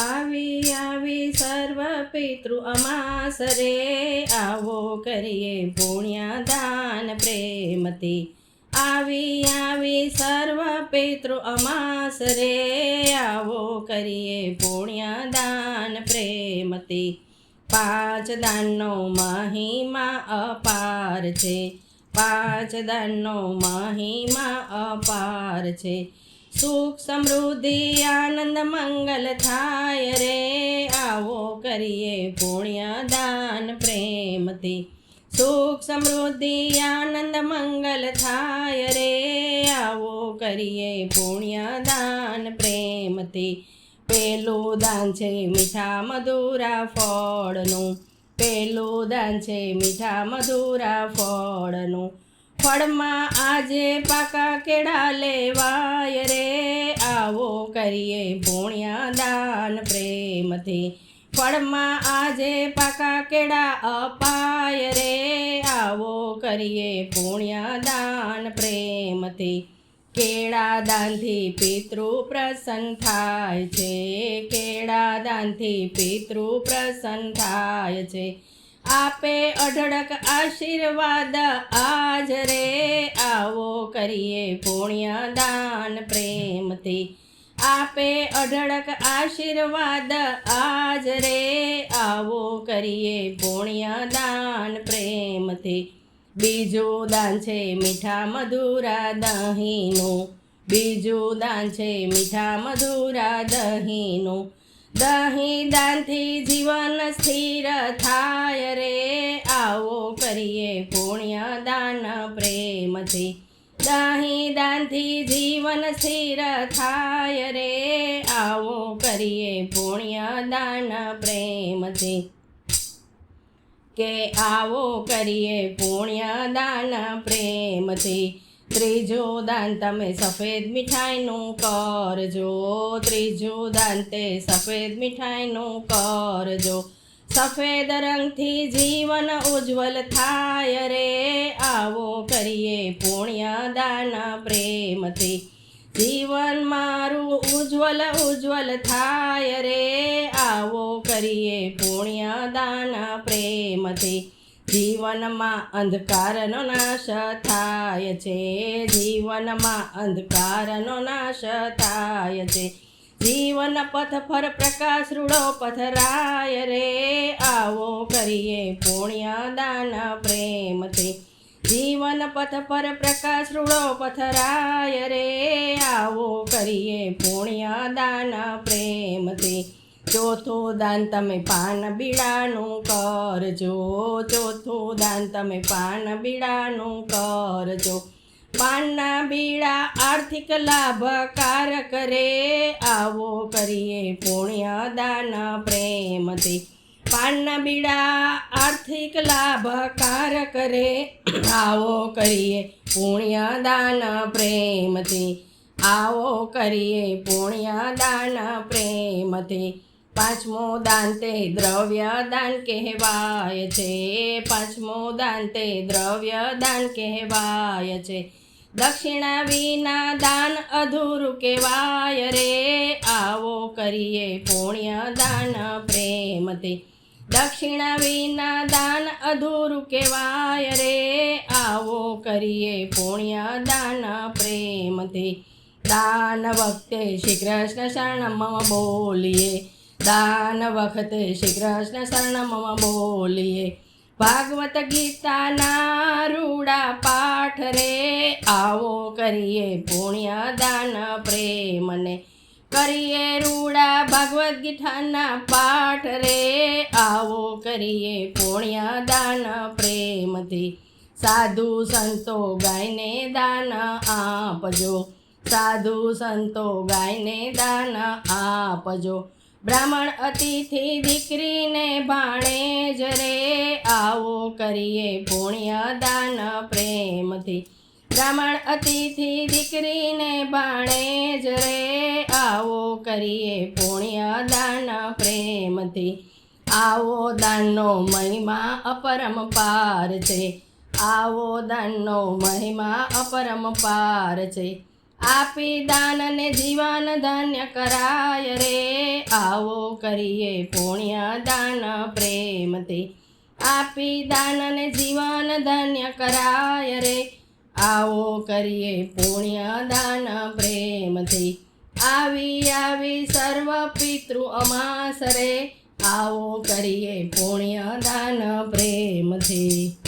આવી આવી સર્વ પિતૃ અમાસરે આવો કરીએ પુણ્યદાન પ્રેમથી. આવી આવી સર્વ પિતૃ અમાસ રે આવો કરીએ પુણ્યદાન પ્રેમથી. પાંચ દાનનો મહિમા અપાર છે. પાંચ દાનનો મહિમા અપાર છે. સુખ સમૃદ્ધિ આનંદ મંગલ થાય રે. આવો કરીએ પુણ્યદાન પ્રેમથી. સુખ સમૃદ્ધિ આનંદ મંગલ થાય રે. આવો કરીએ પુણ્યદાન પ્રેમથી. પેલું દાન છે મીઠા મધુરા ફળનું. પેલું દાન છે મીઠા મધુરા ફળનું. ફળમાં આજે પાકા કેળા લેવાય રે. આવો કરીએ પુણ્યદાન પ્રેમથી. ફળમાં આજે પાકા કેળા અપાય રે. આવો કરીએ પુણ્યદાન પ્રેમથી. કેળા દાનથી પિતૃ પ્રસન્ન થાય છે. કેળા દાનથી પિતૃ પ્રસન્ન થાય છે. આપે અઢળક આશીર્વાદ આજ રે. આવો કરીએ પુણ્યદાન પ્રેમથી. આપે અઢળક આશીર્વાદ આજ રે. આવો કરીએ પુણ્યદાન પ્રેમથી. બીજું દાન છે મીઠા મધુરા દહીંનું. બીજું દાન છે મીઠા મધુરા દહીંનું. દહીં દાનથી જીવન સ્થિર થાય રે. આવો કરીએ પુણ્યદાન પ્રેમથી. દહીં દાનથી જીવન સ્થિર થાય રે. આવો કરીએ પુણ્યદાન પ્રેમથી. કે આવો કરીએ પુણ્યદાન પ્રેમથી. ત્રીજું દાન તમે સફેદ મીઠાઈનું કરજો. ત્રીજો દાન તે સફેદ મીઠાઈનું કરજો. સફેદ રંગથી જીવન ઉજ્જવલ થાય રે. આવો કરીએ પુણ્યદાન પ્રેમથી. જીવન મારું ઉજ્જવલ ઉજ્જવલ થાય રે. આવો કરીએ પુણ્યદાન પ્રેમથી. જીવનમાં અંધકારનો નાશ થાય છે. જીવનમાં અંધકારનો નાશ થાય છે. જીવન પથ પર પ્રકાશ રૂડો પથરાય રે. આવો કરીએ પુણ્યદાન પ્રેમથી જીવન પથ પર પ્રકાશ રૂડો પથરાય રે. આવો કરીએ પુણ્યદાન પ્રેમથી ચોથું દાન તમે પાન બીડાનું કરજો. ચોથો દાન તમે પાન બીડાનું કરજો. પાનના બીડા આર્થિક લાભકારક રે આવો કરીએ પુણ્યદાન પ્રેમથી. પાનના બીડા આર્થિક લાભકારક રે આવો કરીએ પુણ્યદાન પ્રેમથી. આવો કરીએ પુણ્યદાન પ્રેમથી. પાંચમો દાન તે દ્રવ્ય દાન કહેવાય છે. પાંચમો દાન તે દ્રવ્ય દાન કહેવાય છે. દક્ષિણા વિના દાન અધૂરું કહેવાય રે. આવો કરીએ પુણ્ય દાન પ્રેમથી. દક્ષિણા વિના દાન અધૂરું કહેવાય રે. આવો કરીએ પુણ્ય દાન પ્રેમથી. દાન વખતે શ્રી કૃષ્ણ શરણમાં બોલીએ. દાન વખતે શ્રી કૃષ્ણ શરણમાં બોલીએ ભાગવત ગીતાના રૂડા પાઠ રે આવો કરીએ પુણ્ય દાન પ્રેમને કરીએ રૂડા ભાગવત ગીતાના પાઠ રે આવો કરીએ પુણ્ય દાન પ્રેમથી સાધુ સંતો ગાયને દાન આપજો સાધુ સંતો ગાયને દાન આપજો બ્રાહ્મણ અતિથિ દીકરીને ભાણે જરે આવો કરીએ પુણ્ય દાન પ્રેમથી. બ્રાહ્મણ અતિથિ દીકરીને ભાણે જરે આવો કરીએ પુણ્ય દાન પ્રેમથી. આવો દાનનો મહિમા અપરંપાર છે. આવો દાનનો મહિમા અપરંપાર છે. આપી દાન ને જીવન ધન્ય કરાય રે. આવો કરીએ પુણ્ય દાન પ્રેમથી. આપી દાન ને જીવન ધન્ય કરાય રે. આવો કરીએ પુણ્ય દાન પ્રેમથી. આવી આવી સર્વ પિતૃ અમાસ રે. આવો કરીએ પુણ્ય દાન પ્રેમથી.